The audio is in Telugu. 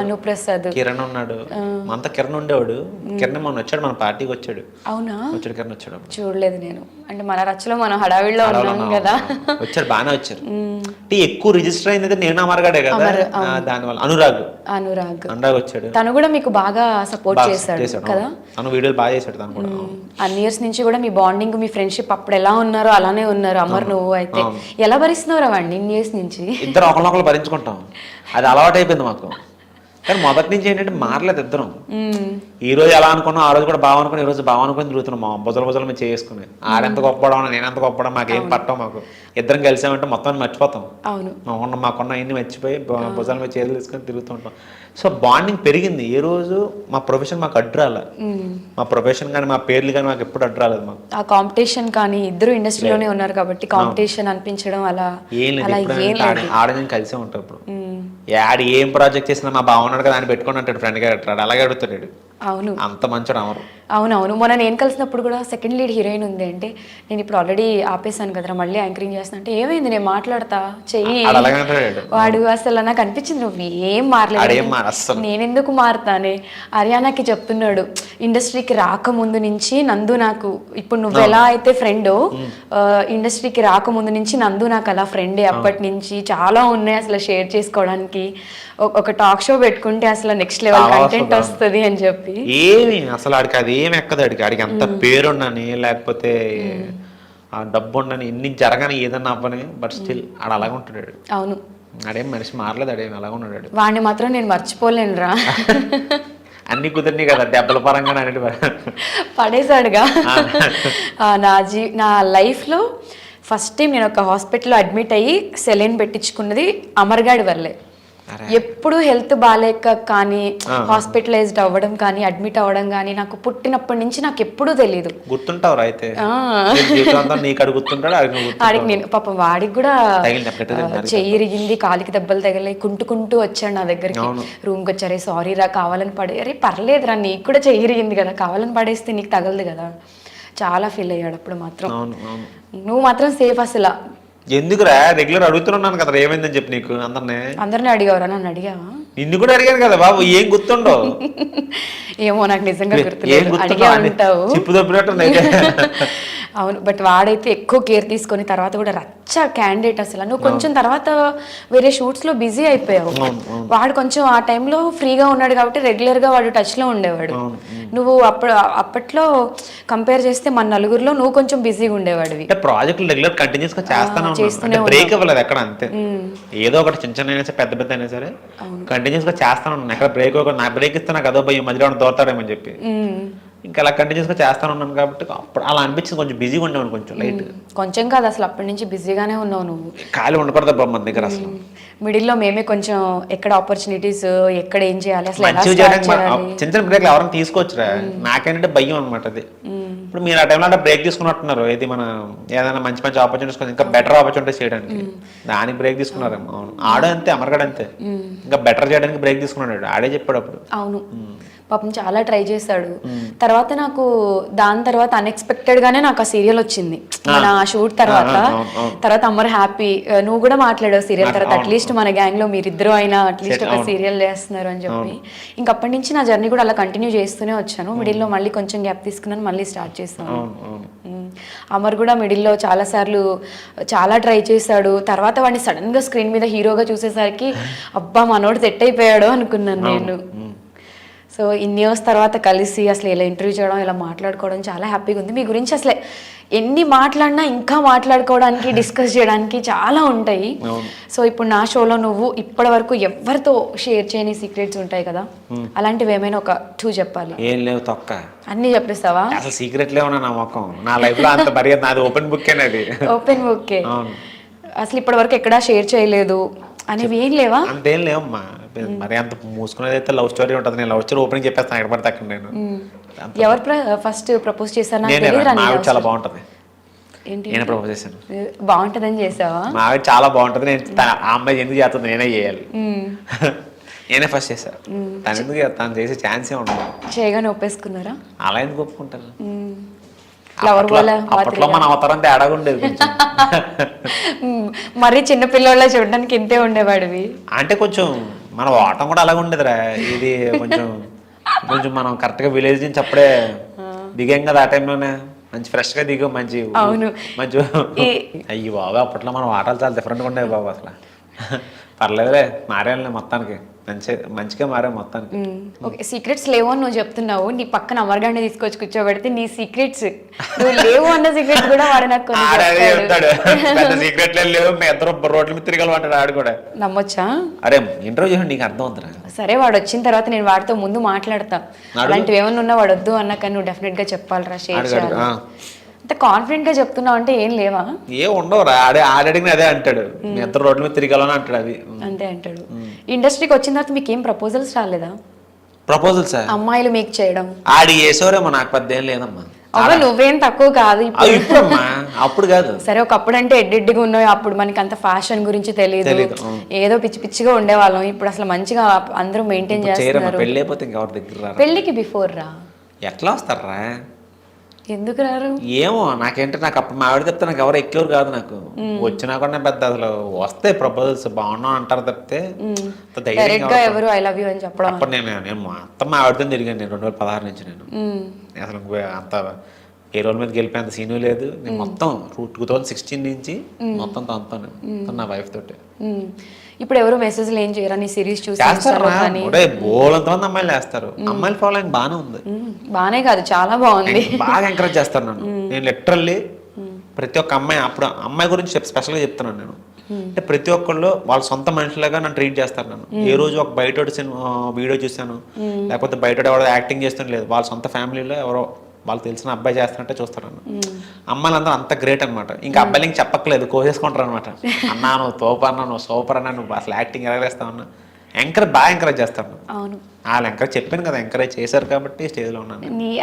అనుప్రసాద్ కిరణ్ ఉన్నాడు. మనతో కిరణ్ ఉండేవాడు. కిరణ్ మొన్న వచ్చాడు మన పార్టీకి వచ్చాడు. అవునా? వచ్చాడు కిరణ్ వచ్చాడు. చూడలేదు నేను. అంటే మన రచ్చలో మనం హడావిడిలో ఉన్నాం కదా. వచ్చాడు బాగానే వచ్చారు. అంటే ఎక్కువ రిజిస్టర్ అయింది నేను అమర్గాడే కదా. దానివల్ల. అనురాగ్. అనురాగ్. అనురాగ్ వచ్చాడు. తను కూడా మీకు బాగా సపోర్ట్ చేశాడు కదా? తను వీడియోలు బాగా చేశాడు తను కూడా అన్ని ఇయర్స్ నుంచి కూడా మీ బాండింగ్ మీ ఫ్రెండ్షిప్ అప్పుడు ఎలా ఉన్నారో అలానే ఉన్నారు అమర్ నువ్వు అయితే. ఎలా భరిస్తున్నావు అవండి ఇన్ని ఇయర్స్ నుంచి? ఇద్దరు ఒకరినొకరు భరించుకుంటాం. అది అలవాటు అయిపోయింది మాకు. కానీ మొదటి నుంచి ఏంటంటే మారలేదు ఇద్దరం. ఈ రోజు ఎలా అనుకున్నాం ఆ రోజు కూడా బాగా అనుకుని ఈ రోజు బాగా అనుకుని తిరుగుతున్నాం మా బుజల బుజలు మేము చేసుకుని. ఆడెంత గొప్పడం నేనెంత గొప్పడం మాకేం పట్టం మాకు. ఇద్దరం కలిసామంటే మొత్తం మర్చిపోతాం. అవును. మాకున్న అన్ని మర్చిపోయి భుజాల మీద చేతులు తీసుకొని తిరుగుతుంటాం. సో బాండింగ్ పెరిగింది. ఏ రోజు మా ప్రొఫెషన్ మాకు అడ్డు రాలే. మ్మ్. మా ప్రొఫెషన్ కానీ మా పేర్లు కానీ మాకు ఎప్పుడు అడ్డు రాలేదు మాకు. ఆ కాంపిటీషన్ కానీ ఇద్దరు ఇండస్ట్రీలోనే ఉన్నారు కాబట్టి కాంపిటీషన్ అనిపించడం అలా ఏం లేదు. ఆడ కలిసే ఉంటాం ఇప్పుడు. యాడ్ ఏం ప్రాజెక్ట్ చేసినా మా బాగున్నాడు కదా అని పెట్టుకుని అంటాడు ఫ్రెండ్ గారు అట్లాడు. అలాగే అడుగుతాడు అవును. అంత మంచోడు అమరు అవునవును. మొన్న నేను కలిసినప్పుడు కూడా సెకండ్ లీడ్ హీరోయిన్ ఉంది అంటే నేను ఇప్పుడు ఆల్రెడీ ఆపేసాను కదరా మళ్ళీ యాంకరింగ్ చేస్తున్నా అంటే ఏమైంది? నేను మాట్లాడతా? చెయ్యి. వాడు అసలు నాకు అనిపించింది నువ్వు ఏం మారలేదు. అస్సలు. నేనెందుకు మారుతానే? హర్యానాకి చెప్తున్నాడు ఇండస్ట్రీకి రాకముందు నుంచి నందు నాకు ఇప్పుడు నువ్వు ఎలా అయితే ఫ్రెండ్ ఇండస్ట్రీకి రాకముందు నుంచి నందు నాకు అలా ఫ్రెండే అప్పటి నుంచి చాలా ఉన్నాయి అసలు షేర్ చేసుకోవడానికి. ఒక- టాక్ షో పెట్టుకుంటే అసలు నెక్స్ట్ లెవెల్ కంటెంట్. వస్తుంది అని చెప్పి. ఏమి అసలు ఆడికి అది ఏమి ఎక్కదు ఆడికి. ఆడికి అంత పేరుండని లేకపోతే ఆ డబ్బు ఉండని ఎన్ని జరగని ఏదన్నా అవ్వని బట్ స్టిల్ ఆడు అలాగే ఉంటాడు. అవును. ఆడేం మనిషి మారలేదు ఆడేం అలాగే ఉన్నాడు. వాడిని మాత్రం నేను మర్చిపోలేనురా. అన్ని కుదిరినాయి కదా దెబ్బల పరంగా. పడేశాడుగా. నా జీ నా లైఫ్లో ఫస్ట్ టైం నేను ఒక హాస్పిటల్లో అడ్మిట్ అయ్యి సెలైన్ పెట్టించుకున్నది అమర్గాడి వల్లే. ఎప్పుడు హెల్త్ బాగాలేక కానీ హాస్పిటలైజ్డ్ అవ్వడం కానీ అడ్మిట్ అవ్వడం కానీ నాకు పుట్టినప్పటి నుంచి నాకు ఎప్పుడూ తెలియదు గుర్తుంటావు అయితే. ఆడికి నేను పాపం వాడికి కూడా చెయ్యి ఇరిగింది కాలికి దెబ్బలు తగిలాయి కుంటుకుంటూ వచ్చాడు నా దగ్గరికి. అవును. రూమ్కి వచ్చారే సారీ రా కావాలని పడే అరే పర్లేదురా నీకు కూడా చెయ్యి ఇరిగింది కదా కావాలని పడేస్తే నీకు తగలదు కదా. చాలా ఫీల్ అయ్యాడు అప్పుడు మాత్రం. నువ్వు మాత్రం సేఫ్ అసలు. ఎందుకురా? రెగ్యులర్ అడుగుతున్నాను కదా ఏమైందని చెప్పి నీకు అందరినీ. అందరినీ అడిగావరా? నన్ను అడిగావా? నిన్ను కూడా అడిగాను కదా బాబు ఏం గుర్తుండవు? ఏమో నాకు నిజంగా గుర్తులేదు. అడిగే ఉంటావు. చిప్పు అవును బట్ వాడైతే ఎక్కువ కేర్ తీసుకొని తర్వాత కూడా రచ్చ క్యాండిడేట్ అసలు. నువ్వు కొంచెం తర్వాత వేరే షూట్స్లో బిజీ అయిపోయావు. వాడు కొంచెం ఆ టైంలో ఫ్రీగా ఉన్నాడు కాబట్టి రెగ్యులర్గా వాడు టచ్లో ఉండేవాడు నువ్వు అప్పుడు అప్పట్లో కంపేర్ చేస్తే మన నలుగురిలో నువ్వు కొంచెం బిజీగా ఉండేవాడివి. అంటే ప్రాజెక్టులు రెగ్యులర్ కంటిన్యూస్గా చేస్తానే బ్రేక్ ఎక్కడ అంతే. ఏదో ఒకటి చిన్న చిన్న అయినా సరే పెద్ద పెద్ద అయినా సరే కంటిన్యూస్గా చేస్తాను ఎక్కడ బ్రేక్ నా బ్రేక్ ఇస్తే నాకు అదో భయం మధ్యలో ఏమైనా దోతాడేమని చెప్పి. ఇంకా అలా కంటిన్యూస్గా చేస్తాను ఉన్నాను కాబట్టి అప్పుడు అలా అనిపించింది కొంచెం బిజీగా ఉండేవాడు కొంచెం లైట్ కొంచెం కాదు అసలు అప్పటి నుంచి బిజీగానే ఉన్నావు నువ్వు. ఖాళీ ఉండకూడదు బాబు మన దగ్గర అసలు. మిడిల్లో మేమే కొంచెం ఎక్కడ ఆపర్చునిటీస్ ఎక్కడ ఏం చేయాలి అసలు చిన్న చిన్న బ్రేక్లు ఎవరైనా తీసుకోవచ్చురా. నాకేంటంటే భయం అనమాట అది. ఇప్పుడు మీరు ఆ టైంలో అంటే బ్రేక్ తీసుకున్నట్టున్నారు. ఇది మన ఏదైనా మంచి మంచి ఆపర్చునిటీస్ ఇంకా బెటర్ ఆపర్చునిటీస్ చేయడానికి. దానికి బ్రేక్ తీసుకున్నారేమో. అవును. ఆడే అంతే అమరగడ అంతే. ఇంకా బెటర్ చేయడానికి బ్రేక్ తీసుకున్నాడు. ఆడే చెప్పాడు అప్పుడు. అవును. పాపం చాలా ట్రై చేశాడు. తర్వాత నాకు దాని తర్వాత అన్ఎక్స్పెక్టెడ్ గానే నాకు ఆ సీరియల్ వచ్చింది. మన షూట్ తర్వాత. తర్వాత అమ్మర్ హ్యాపీ నువ్వు కూడా మాట్లాడావు సీరియల్ తర్వాత. అట్లీస్ట్ మన గ్యాంగ్లో మీరిద్దరు అయినా అట్లీస్ట్ ఒక సీరియల్ చేస్తున్నారు అని చెప్పి. ఇంక అప్పటి నుంచి నా జర్నీ కూడా అలా కంటిన్యూ చేస్తూనే వచ్చాను. మిడిల్లో మళ్ళీ కొంచెం గ్యాప్ తీసుకున్నాను మళ్ళీ స్టార్ట్ చేస్తాను. అమర్ కూడా మిడిల్లో చాలా సార్లు చాలా ట్రై చేశాడు. తర్వాత వాడిని సడన్గా స్క్రీన్ మీద హీరోగా చూసేసరికి అబ్బా మనోడు సెట్ అయిపోయాడు అనుకున్నాను నేను. సో ఇన్ని ఇయర్స్ తర్వాత కలిసి అసలు ఇలా ఇంటర్వ్యూ చేయడం ఇలా మాట్లాడుకోవడం చాలా హ్యాపీగా ఉంది. మీ గురించి అసలు ఎన్ని మాట్లాడినా ఇంకా మాట్లాడుకోవడానికి డిస్కస్ చేయడానికి చాలా ఉంటాయి. సో ఇప్పుడు నా షోలో నువ్వు ఇప్పటి వరకు ఎవరితో షేర్ చేయని సీక్రెట్స్ ఉంటాయి కదా. అలాంటివి ఏమైనా ఒక టూ చెప్పాలి? ఏం లేవు తొక్క. అన్నీ చెప్పేస్తావా? అసలు సీక్రెట్ లేవునా నా మొఖం. నా లైఫ్లో అంత నాది ఓపెన్ బుక్ అనేది ఓపెన్ అవును. అసలు ఇప్పటి వరకు ఎక్కడా షేర్ చేయలేదు. అనేవి ఏం లేవా? అంతేం లేవమ్మా. మరి అంత మూసుకునేది అయితే లవ్ స్టోరీ ఉంటుంది. నేను లవ్ స్టోరీ ఓపెనింగ్ చెప్పేస్తాను ఎక్కడ పడితే అక్కడ నేను. ఎవరు ఫస్ట్ ప్రపోజ్ మా ఆవిడ చాలా బాగుంటుంది. నేనే ప్రపోజ్ చేశాను. బాగుంటుందని చేసావా? ఆవిడ చాలా బాగుంటుంది. నేను ఆ అమ్మాయి ఎందుకు చేస్తుంది నేనే చేయాలి. నేనే ఫస్ట్ చేశాను తను ఎందుకు? తను చేసే ఛాన్సే ఉండదు. చేయగానే ఒప్పేసుకున్నారా అలా ఎందుకు ఒప్పుకుంటారు? అప్పట్లో- మన అవతారం తేడాగా ఉండేది. మరీ చిన్న పిల్లోళ్ళ చూడడానికి ఇంతే ఉండేవాడివి. అంటే కొంచెం మన ఓటం కూడా అలాగే ఉండేదిరా. ఇది కొంచెం కొంచెం మనం కరెక్ట్గా విలేజ్ నుంచి అప్పుడే దిగాం కదా ఆ టైంలోనే మంచి ఫ్రెష్గా దిగాం మంచి అవును. మంచి అయ్యి బాబా అప్పట్లో మన ఆటలు చాలా డిఫరెంట్గా ఉండేవి బాబు అసలు. పర్లేదులే మారానులే మొత్తానికి. మంచి మంచిగా మారే మొత్తానికి. ఓకే సీక్రెట్స్ లేవు అని నువ్వు చెప్తున్నావు. నీ పక్కన అమర్గాన్ని తీసుకొచ్చి కూర్చోబెడితే నీ సీక్రెట్స్ నువ్వు లేవు అన్న సీక్రెట్స్ కూడా వాడు నాకు చెప్తాడు. సీక్రెట్లు లేవు. మీ ఇద్దరు రోడ్ల మీద తిరగలమంటాడు ఆడు కూడా. నమ్మొచ్చా? అరే ఇంటర్వ్యూ చేయండి నీకు అర్థం అవుతురా సరే వాడు వచ్చిన తర్వాత నేను వాడితో ముందు మాట్లాడతా. అలాంటివి ఏమన్నా ఉన్నా వాడు వద్దు అన్నా కానీ నువ్వు డెఫినెట్గా చెప్పాలరా షేర్ అడుగు, చేయాలి. అంత కాన్ఫిడెంట్గా చెప్తున్నావు అంటే ఏం లేవా? ఏ ఉండవురా ఆడే ఆడడిగిన అదే అంటాడు. ఇద్దరు రోడ్ల మీద తిరగాలని అంటాడు అది. అంతే అంటాడు. ఇండస్ట్రీకి వచ్చిన తర్వాత మీకు ఏం ప్రపోజల్స్ రాలేదా? ప్రపోజల్ సార్ అమ్మాయిలు మీకు చేయడం. ఆడి వేసేవారేమో నాకు పెద్ద ఏం లేదమ్మా. అవ్వ నువ్వేం తక్కువ కాదు అప్పుడు కాదు. సరే ఒకప్పుడు అంటే ఎడ్డెడ్డిగా ఉన్నావు అప్పుడు మనకి అంత ఫ్యాషన్ గురించి తెలియదు. ఏదో పిచ్చి పిచ్చిగా ఉండేవాళ్ళం. ఇప్పుడు అసలు మంచిగా అందరూ మెయింటైన్ చేస్తున్నారు. రారు? పెళ్ళికి బిఫోర్ రా? ఎట్లా వస్తారా? ఎందుకు రారు? ఏమో నాకేంటి నాకు అప్పుడు మా ఆవిడ చెప్తే నాకు ఎవరు ఎక్కేవారు కాదు నాకు. వచ్చినా కూడా పెద్ద అసలు వస్తాయి ప్రపోజల్స్ బాగున్నాం అంటారు తప్పితే ఎవరు- ఐ లవ్ యూ అని చెప్పడం. అప్పుడు నేను నేను మొత్తం మా ఆవిడతో తిరిగాను నేను రెండు వేల పదహారు నుంచి నేను. అసలు అంత ఏ రోజుల మీద గెలిపేంత సీను లేదు. నేను మొత్తం టూ థౌజండ్ సిక్స్టీన్ నుంచి మొత్తం తనతో మొత్తం నా వైఫ్ తోటి. ఇప్పుడు ఎవరు మెసేజ్లు ఏం చేయరా? నీ సిరీస్ చూసి చేస్తారు Insta లో కానీ. ఒరే బోలంత మంది అమ్మాయిలు వేస్తారు అమ్మాయిల ఫాలోయింగ్ బాగానే ఉంది. బానే కాదు చాలా బాగుంది. బాగా ఎంకరేజ్ చేస్తారు నన్ను. నేను లిటరల్లీ ప్రతి ఒక్క అమ్మాయి అప్పుడు అమ్మాయి గురించి చెప్ స్పెషల్గా చెప్తున్నాను నేను. అంటే ప్రతి ఒక్కళ్ళు వాళ్ళ సొంత మనుషులుగా నన్ను ట్రీట్ చేస్తారు నన్ను. ఏ రోజు ఒక బయట సినిమా వీడియో చూశాను లేకపోతే బయట ఎవరో యాక్టింగ్ చేస్తాను లేదు వాళ్ళ సొంత ఫ్యామిలీలో ఎవరో వాళ్ళు తెలిసిన అబ్బాయి చేస్తున్నట్టే చూస్తారు నన్ను. అమ్మాయిలు అందరూ అంత గ్రేట్ అనమాట ఇంకా అబ్బాయిలు ఇంక చెప్పక్కలేదు కోసేసుకుంటారు అనమాట అన్నా నువ్వు తోపు అన్నా నువ్వు సూపర్ అన్నా నువ్వు అసలు యాక్టింగ్ ఎలా చేస్తావు అన్నా. ఎంకరేజ్ బాగా ఎంకరేజ్ చేస్తాను వాళ్ళు ఎంకరేజ్ చెప్పాను కదా ఎంకరేజ్ చేశారు కాబట్టి స్టేజ్లో ఉన్నాను